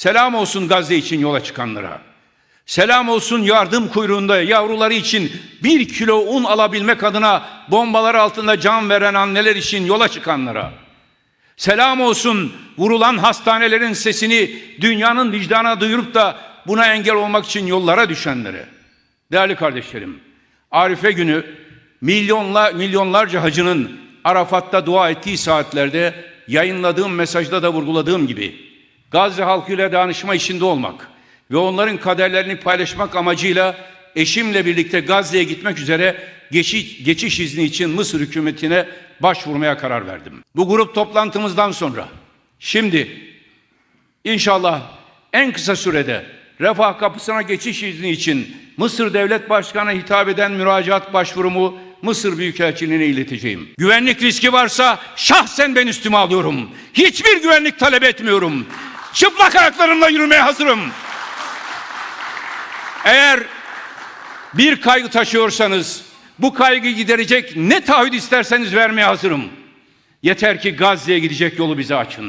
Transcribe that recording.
Selam olsun Gazze için yola çıkanlara. Selam olsun yardım kuyruğunda yavruları için bir kilo un alabilmek adına bombalar altında can veren anneler için yola çıkanlara. Selam olsun vurulan hastanelerin sesini dünyanın vicdana duyurup da buna engel olmak için yollara düşenlere. Değerli kardeşlerim, Arife günü milyonla, milyonlarca hacının Arafat'ta dua ettiği saatlerde yayınladığım mesajda da vurguladığım gibi Gazze halkıyla danışma içinde olmak ve onların kaderlerini paylaşmak amacıyla eşimle birlikte Gazze'ye gitmek üzere geçiş, geçiş izni için Mısır hükümetine başvurmaya karar verdim. Bu grup toplantımızdan sonra şimdi İnşallah en kısa sürede refah kapısına geçiş izni için Mısır Devlet Başkanı'na hitap eden müracaat başvurumu Mısır Büyükelçiliğine ileteceğim. Güvenlik riski varsa şahsen ben üstüme alıyorum. Hiçbir güvenlik talep etmiyorum. Çıplak ayaklarımla yürümeye hazırım. Eğer bir kaygı taşıyorsanız bu kaygıyı giderecek ne taahhüt isterseniz vermeye hazırım. Yeter ki Gazze'ye gidecek yolu bize açın.